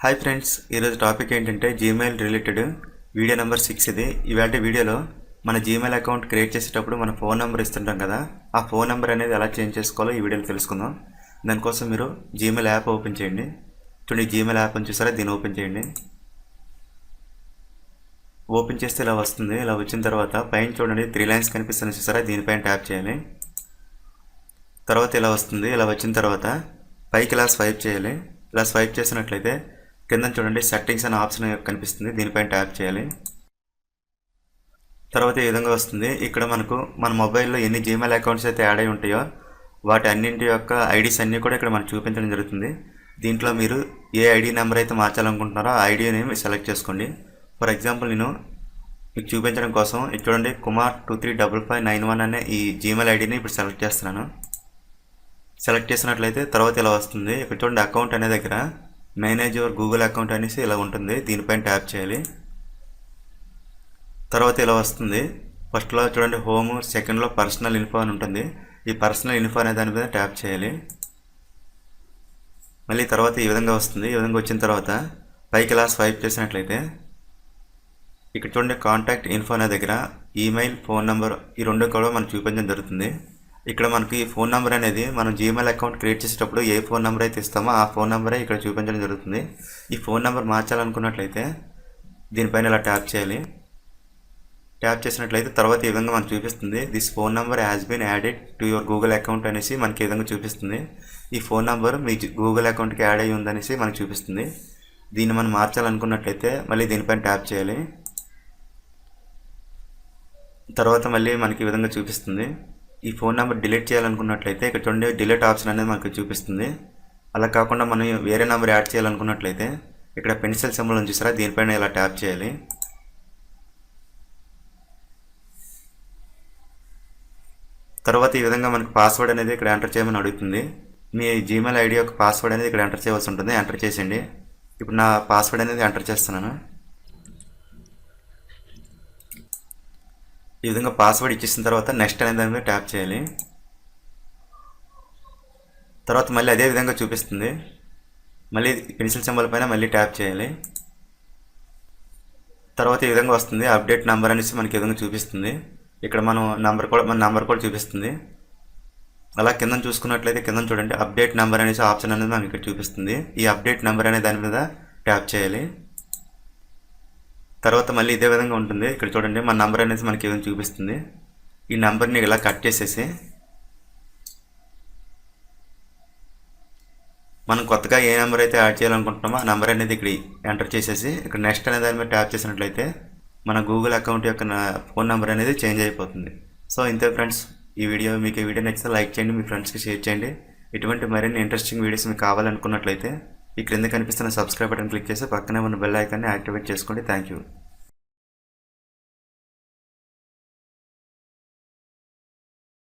Hi friends ఈరోజు topic ఏంటంటే Gmail related video number six ఇది. ఇవాళ వీడియోలో మన జీమెయిల్ అకౌంట్ క్రియేట్ చేసేటప్పుడు మన ఫోన్ నెంబర్ ఇస్తుంటాం కదా ఆ ఫోన్ నెంబర్ అనేది ఎలా చేంజ్ చేసుకోవాలో ఈ వీడియోలో తెలుసుకుందాం. దానికోసం మీరు జీమెయిల్ యాప్ ఓపెన్ చేయండి. చూడండి జీమెయిల్ యాప్ అని చూసారా? దీన్ని ఓపెన్ చేయండి. ఓపెన్ చేస్తే ఇలా వస్తుంది. ఇలా వచ్చిన తర్వాత పైన చూడండి త్రీ లైన్స్ కనిపిస్తుంది చూసారా? దీనిపైన ట్యాప్ చేయాలి. తర్వాత ఇలా వస్తుంది. ఇలా వచ్చిన తర్వాత పైకి ఇలా స్వైప్ చేయాలి. ఇలా స్వైప్ చేసినట్లయితే కింద చూడండి సెట్టింగ్స్ అనే ఆప్షన్ కనిపిస్తుంది. దీనిపైన ట్యాప్ చేయాలి. తర్వాత ఈ విధంగా వస్తుంది. ఇక్కడ మనకు మన మొబైల్లో ఎన్ని జీమెయిల్ అకౌంట్స్ అయితే యాడ్ అయి ఉంటాయో వాటి అన్నింటి యొక్క ఐడీస్ అన్నీ కూడా ఇక్కడ మనకు చూపించడం జరుగుతుంది. దీంట్లో మీరు ఏ ఐడి నెంబర్ అయితే మార్చాలనుకుంటున్నారో ఆ ఐడిని మీరు సెలెక్ట్ చేసుకోండి. ఫర్ ఎగ్జాంపుల్ నేను మీకు చూపించడం కోసం ఇది చూడండి Kumar two three double five nine one అనే ఈ జీమెయిల్ ఐడిని ఇప్పుడు సెలెక్ట్ చేస్తున్నాను. సెలెక్ట్ చేసినట్లయితే తర్వాత ఇలా వస్తుంది. ఇక్కడ చూడండి అకౌంట్ అనే దగ్గర మేనేజ్ యువర్ గూగుల్ అకౌంట్ అనేసి ఇలా ఉంటుంది. దీనిపైన ట్యాప్ చేయాలి. తర్వాత ఇలా వస్తుంది. ఫస్ట్లో చూడండి హోమ్ సెకండ్లో పర్సనల్ ఇన్ఫో అని ఉంటుంది. ఈ పర్సనల్ ఇన్ఫో అనే దాని మీద ట్యాప్ చేయాలి. మళ్ళీ తర్వాత ఈ విధంగా వస్తుంది. ఈ విధంగా వచ్చిన తర్వాత పైకి ఇలా స్వైప్ చేసినట్లయితే ఇక్కడ చూడండి కాంటాక్ట్ ఇన్ఫో అనే దగ్గర ఈమెయిల్ ఫోన్ నెంబర్ ఈ రెండు కూడా మనం చూపించడం జరుగుతుంది. ఇక్కడ మనకి ఫోన్ నెంబర్ అనేది మనం జీమెయిల్ అకౌంట్ క్రియేట్ చేసేటప్పుడు ఏ ఫోన్ నెంబర్ అయితే ఇస్తామో ఆ ఫోన్ నెంబరే ఇక్కడ చూపించడం జరుగుతుంది. ఈ ఫోన్ నెంబర్ మార్చాలనుకున్నట్లయితే దీనిపైన ఇలా ట్యాప్ చేయాలి. ట్యాప్ చేసినట్లయితే తర్వాత ఈ విధంగా మనకు చూపిస్తుంది? This phone number has been added to your Google account అనేసి మనకి ఈ విధంగా చూపిస్తుంది? ఈ ఫోన్ నెంబర్ మీ గూగుల్ అకౌంట్కి యాడ్ అయ్యి ఉందనేసి మనకు చూపిస్తుంది. దీన్ని మనం మార్చాలనుకున్నట్లయితే మళ్ళీ దీనిపైన ట్యాప్ చేయాలి. తర్వాత మళ్ళీ మనకి ఈ విధంగా చూపిస్తుంది. ఈ ఫోన్ నెంబర్ డిలీట్ చేయాలనుకున్నట్లయితే ఇక్కడ చూడండి డిలీట్ ఆప్షన్ అనేది మనకు చూపిస్తుంది. అలా కాకుండా మనం వేరే నెంబర్ యాడ్ చేయాలనుకున్నట్లయితే ఇక్కడ పెన్సిల్ సింబల్ ఉంది చూసారా దీనిపైన ఇలా ట్యాప్ చేయాలి. తర్వాత ఈ విధంగా మనకు పాస్వర్డ్ అనేది ఇక్కడ ఎంటర్ చేయమని అడుగుతుంది. మీ జీమెయిల్ ఐడి యొక్క పాస్వర్డ్ అనేది ఇక్కడ ఎంటర్ చేయవలసి ఉంటుంది ఎంటర్ చేసేయండి. ఇప్పుడు నా పాస్వర్డ్ అనేది ఎంటర్ చేస్తున్నాను. ఈ విధంగా పాస్వర్డ్ ఇచ్చేసిన తర్వాత నెక్స్ట్ అనే దాని మీద ట్యాప్ చేయాలి. తర్వాత మళ్ళీ అదే విధంగా చూపిస్తుంది. మళ్ళీ పెన్సిల్ సింబల్ పైన మళ్ళీ ట్యాప్ చేయాలి. తర్వాత ఈ విధంగా వస్తుంది. అప్డేట్ నెంబర్ అనేసి మనకి ఈ విధంగా చూపిస్తుంది. ఇక్కడ మనం నెంబర్ కూడా మన నెంబర్ కూడా చూపిస్తుంది. అలా కింద చూసుకున్నట్లయితే కింద చూడండి. అప్డేట్ నెంబర్ అనేసి ఆప్షన్ అనేది మనకి ఇక్కడ చూపిస్తుంది. ఈ అప్డేట్ నెంబర్ అనే దాని మీద ట్యాప్ చేయాలి. తర్వాత మళ్ళీ ఇదే విధంగా ఉంటుంది. ఇక్కడ చూడండి మన నెంబర్ అనేది మనకి ఏదైనా చూపిస్తుంది. ఈ నెంబర్ని ఇలా కట్ చేసేసి మనం కొత్తగా ఏ నెంబర్ అయితే యాడ్ చేయాలనుకుంటున్నామో ఆ నెంబర్ అనేది ఇక్కడ ఎంటర్ చేసేసి ఇక్కడ నెక్స్ట్ అనే దాని మీద ట్యాప్ చేసినట్లయితే మన గూగుల్ అకౌంట్ యొక్క ఫోన్ నెంబర్ అనేది చేంజ్ అయిపోతుంది. సో ఇంతే ఫ్రెండ్స్ ఈ వీడియో మీకు ఈ వీడియో నచ్చితే లైక్ చేయండి మీ ఫ్రెండ్స్కి షేర్ చేయండి. ఇటువంటి మరిన్ని ఇంట్రెస్టింగ్ వీడియోస్ మీకు కావాలనుకున్నట్లయితే ఈ క్రింద కనిపిస్తున్న సబ్స్క్రైబ్ బటన్ క్లిక్ చేసి పక్కనే ఉన్న బెల్ ఐకాన్ని యాక్టివేట్ చేసుకోండి. Thank you